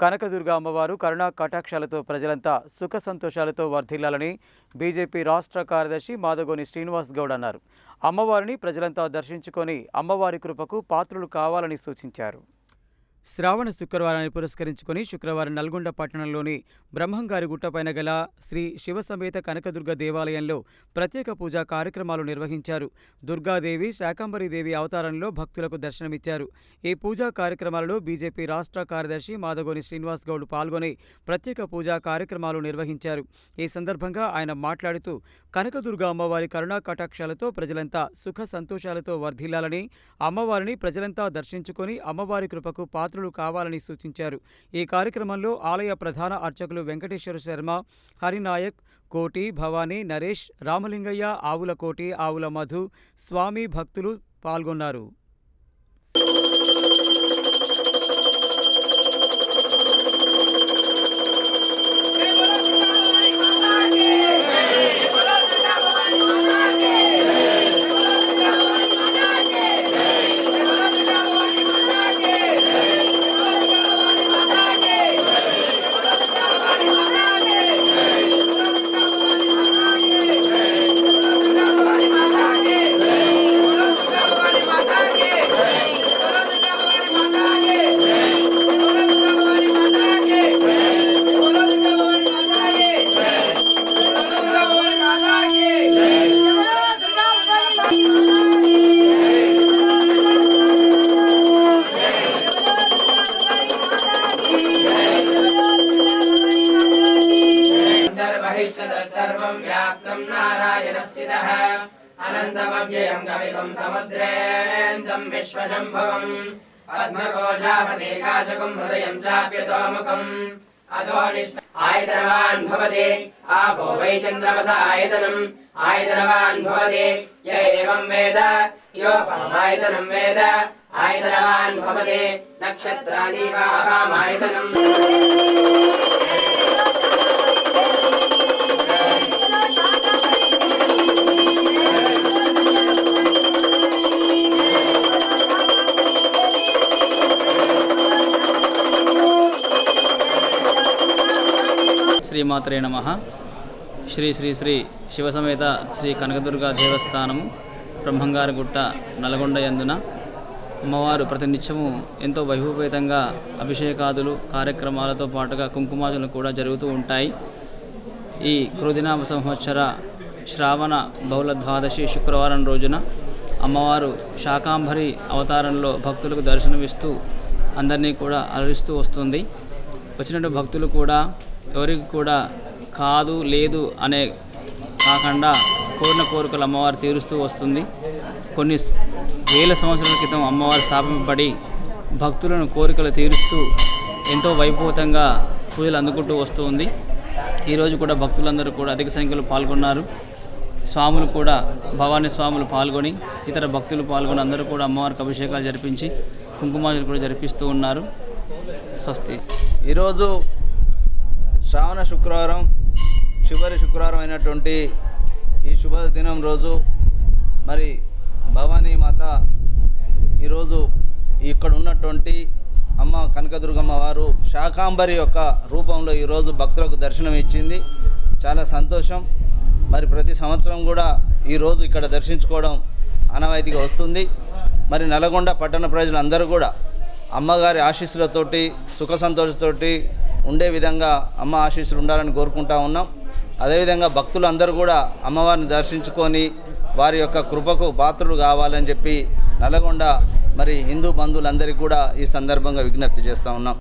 కనకదుర్గ అమ్మవారు కరుణా కటాక్షాలతో ప్రజలంతా సుఖ సంతోషాలతో వర్ధిల్లాలని బీజేపీ రాష్ట్ర కార్యదర్శి మాదగోని శ్రీనివాస్ గౌడ్ అన్నారు. అమ్మవారిని ప్రజలంతా దర్శించుకొని అమ్మవారి కృపకు పాత్రులు కావాలని సూచించారు. శ్రావణ శుక్రవారాన్ని పురస్కరించుకుని శుక్రవారం నల్గొండ పట్టణంలోని బ్రహ్మంగారి గుట్టపైన గల శ్రీ శివసమేత కనకదుర్గ దేవాలయంలో ప్రత్యేక పూజా కార్యక్రమాలు నిర్వహించారు. దుర్గాదేవి శాకంబరీదేవి అవతారంలో భక్తులకు దర్శనమిచ్చారు. ఈ పూజా కార్యక్రమాలలో బీజేపీ రాష్ట్ర కార్యదర్శి మాధగోని శ్రీనివాస్ గౌడ్ పాల్గొని ప్రత్యేక పూజా కార్యక్రమాలు నిర్వహించారు. ఈ సందర్భంగా ఆయన మాట్లాడుతూ కనకదుర్గ అమ్మవారి కరుణా కటాక్షాలతో ప్రజలంతా సుఖ సంతోషాలతో వర్ధిల్లాలని అమ్మవారిని ప్రజలంతా దర్శించుకొని అమ్మవారి కృపకు పాత్రులు కావాలని సూచించారు. ఈ కార్యక్రమంలో ఆలయ ప్రధాన అర్చకులు వెంకటేశ్వర శర్మ హరినాయక్ కోటి భవానీ నరేష్ రామలింగయ్య ఆవుల కోటి ఆవుల మధు స్వామి భక్తులు పాల్గొన్నారు. नारायणस्थितः अनन्तमव्ययं कविगं समुद्रेन्दं विश्वशम्भुवम् पद्मकोशापदेकाशकं हृदयं चाप्यतोमुखम् अधो निष्ठ आयतनवान् भवति आपो वै चन्द्रमस आयतनम् आयतनवान् भवति य एवं वेद योपमायतनं वेद आयतनवान् भवति नक्षत्राणि वा శ్రీమాత్రే నమ. శ్రీ శ్రీ శ్రీ శివసమేత శ్రీ కనకదుర్గా దేవస్థానము బ్రహ్మంగారగుట్ట నల్గొండ యందున అమ్మవారు ప్రతినిత్యము ఎంతో వైభవపేతంగా అభిషేకాదులు కార్యక్రమాలతో పాటుగా కుంకుమాజులు కూడా జరుగుతూ ఉంటాయి. ఈ కృదినామ సంవత్సర శ్రావణ బహుళ ద్వాదశి శుక్రవారం రోజున అమ్మవారు శాకాంబరి అవతారంలో భక్తులకు దర్శనమిస్తూ అందరినీ కూడా అలరిస్తూ వస్తుంది. వచ్చినటువంటి భక్తులు కూడా ఎవరికి కూడా కాదు లేదు అనే కాకుండా కోరిన కోరికలు అమ్మవారు తీరుస్తూ వస్తుంది. కొన్ని వేల సంవత్సరాల క్రితం అమ్మవారు స్థాపింపబడి భక్తులను కోరికలు తీరుస్తూ ఎంతో వైభవతంగా పూజలు అందుకుంటూ వస్తూ ఉంది. ఈరోజు కూడా భక్తులందరూ కూడా అధిక సంఖ్యలో పాల్గొన్నారు. స్వాములు కూడా భవానీ స్వాములు పాల్గొని ఇతర భక్తులు పాల్గొని అందరూ కూడా అమ్మవారికి అభిషేకాలు జరిపించి కుంకుమాజులు కూడా జరిపిస్తూ ఉన్నారు. స్వస్తి. ఈరోజు శ్రావణ శుక్రవారం చివరి శుక్రవారం అయినటువంటి ఈ శుభ దినం రోజు. మరి భవానీ మాత ఈరోజు ఇక్కడ ఉన్నటువంటి అమ్మ కనకదుర్గమ్మ వారు శాకాంబరి యొక్క రూపంలో ఈరోజు భక్తులకు దర్శనం ఇచ్చింది. చాలా సంతోషం. మరి ప్రతి సంవత్సరం కూడా ఈరోజు ఇక్కడ దర్శించుకోవడం ఆనవాయితీగా వస్తుంది. మరి నల్గొండ పట్టణ ప్రజలందరూ కూడా అమ్మగారి ఆశీస్సులతోటి సుఖ సంతోషతోటి ఉండే విధంగా అమ్మ ఆశీస్సులు ఉండాలని కోరుకుంటా ఉన్నాం. అదేవిధంగా భక్తులందరూ కూడా అమ్మవారిని దర్శించుకొని వారి యొక్క కృపకు పాత్రులు కావాలని చెప్పి నల్గొండ మరి హిందూ బంధువులందరికీ కూడా ఈ సందర్భంగా విజ్ఞప్తి చేస్తూ ఉన్నాం.